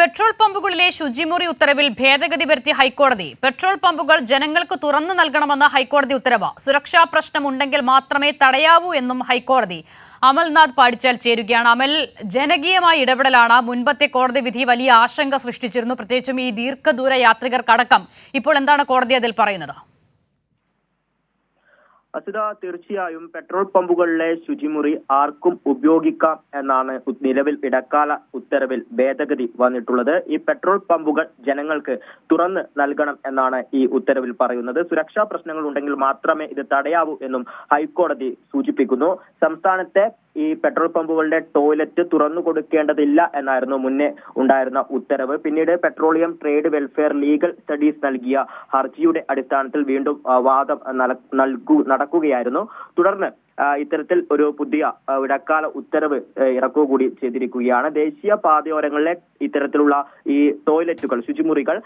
Petrol പമ്പുകളിലെ ശുചിമുറി ഉത്തരവിൽ ഭേദഗതി വരുത്തി ഹൈക്കോടതി. പെട്രോൾ പമ്പുകൾ ജനങ്ങൾക്ക് തുറന്നു നൽകണമെന്ന ഹൈക്കോടതി ഉത്തരവ്. സുരക്ഷാ പ്രശ്നമുണ്ടെങ്കിൽ മാത്രമേ തടയാവൂ എന്നും ഹൈക്കോടതി അമൽനാഥ് പാടിച്ചാൽ ചേരുകയാണ്. അമൽ ജനകീയമായ ഇടപെടലാണ്. മുൻപത്തെ കോടതി വിധി വലിയ ആശങ്ക സൃഷ്ടിച്ചിരുന്നു. പ്രത്യേകിച്ചും ഈ ദീർഘദൂര യാത്രികർക്കടക്കം. ഇപ്പോൾ എന്താണ് കോടതി അതിൽ പറയുന്നത്? അസിത തീർച്ചയായും പെട്രോൾ പമ്പുകളിലെ ശുചിമുറി ആർക്കും ഉപയോഗിക്കാം എന്നാണ് നിലവിൽ ഇടക്കാല ഉത്തരവിൽ ഭേദഗതി വന്നിട്ടുള്ളത്. ഈ പെട്രോൾ പമ്പുകൾ ജനങ്ങൾക്ക് തുറന്ന് നൽകണം എന്നാണ് ഈ ഉത്തരവിൽ പറയുന്നത്. സുരക്ഷാ പ്രശ്നങ്ങൾ ഉണ്ടെങ്കിൽ മാത്രമേ ഇത് തടയാവൂ എന്നും ഹൈക്കോടതി സൂചിപ്പിക്കുന്നു. സംസ്ഥാനത്തെ ഈ പെട്രോൾ പമ്പുകളുടെ ടോയ്ലറ്റ് തുറന്നു കൊടുക്കേണ്ടതില്ല എന്നായിരുന്നു മുന്നേ ഉണ്ടായിരുന്ന ഉത്തരവ്. പിന്നീട് petroleum trade welfare legal studies നൽകിയ ഹർജിയുടെ അടിസ്ഥാനത്തിൽ വീണ്ടും വാദം നടക്കുകയായിരുന്നു. തുടർന്ന് ഇത്തരത്തിൽ ഒരു പുതിയ ഇടക്കാല ഉത്തരവ് ഇറക്കുക കൂടി ചെയ്തിരിക്കുകയാണ്. ദേശീയ പാതയോരങ്ങളിലെ ഇത്തരത്തിലുള്ള ഈ ടോയ്ലറ്റുകൾ ശുചിമുറികൾ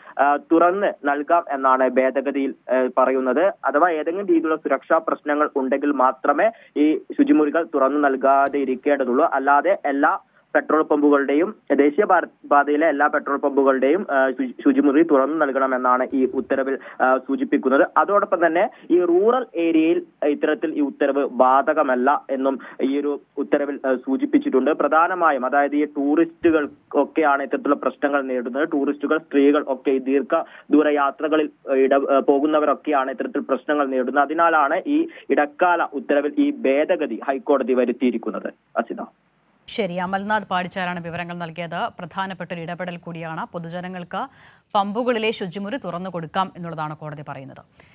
തുറന്ന് നൽകാം എന്നാണ് ഭേദഗതിയിൽ പറയുന്നത്. അഥവാ ഏതെങ്കിലും രീതിയിലുള്ള സുരക്ഷാ പ്രശ്നങ്ങൾ ഉണ്ടെങ്കിൽ മാത്രമേ ഈ ശുചിമുറികൾ തുറന്നു നൽകാതെ ഇരിക്കേണ്ടതുള്ളൂ. അല്ലാതെ എല്ലാ പെട്രോൾ പമ്പുകളുടെയും ദേശീയ പാതയിലെ എല്ലാ പെട്രോൾ പമ്പുകളുടെയും ശുചിമുറി തുറന്നു നൽകണമെന്നാണ് ഈ ഉത്തരവിൽ സൂചിപ്പിക്കുന്നത്. അതോടൊപ്പം തന്നെ ഈ റൂറൽ ഏരിയയിൽ ഇത്തരത്തിൽ ഈ ഉത്തരവ് ബാധകമല്ല എന്നും ഈ ഒരു ഉത്തരവിൽ സൂചിപ്പിച്ചിട്ടുണ്ട്. പ്രധാനമായും അതായത് ഈ ടൂറിസ്റ്റുകൾ ഒക്കെയാണ് ഇത്തരത്തിലുള്ള പ്രശ്നങ്ങൾ നേരിടുന്നത്. ടൂറിസ്റ്റുകൾ സ്ത്രീകൾ ഒക്കെ ഈ ദീർഘ ദൂര യാത്രകളിൽ ഇട പോകുന്നവരൊക്കെയാണ് ഇത്തരത്തിൽ പ്രശ്നങ്ങൾ നേരിടുന്നത്. അതിനാലാണ് ഈ ഇടക്കാല ഉത്തരവിൽ ഈ ഭേദഗതി ഹൈക്കോടതി വരുത്തിയിരിക്കുന്നത്. അസിത. ശരി അമൽനാഥ് പാടിച്ചാലാണ് വിവരങ്ങൾ നൽകിയത്. പ്രധാനപ്പെട്ട ഒരു ഇടപെടൽ കൂടിയാണ്. പൊതുജനങ്ങൾക്ക് പമ്പുകളിലെ ശുചിമുറി തുറന്നു കൊടുക്കാം എന്നുള്ളതാണ് കോടതി പറയുന്നത്.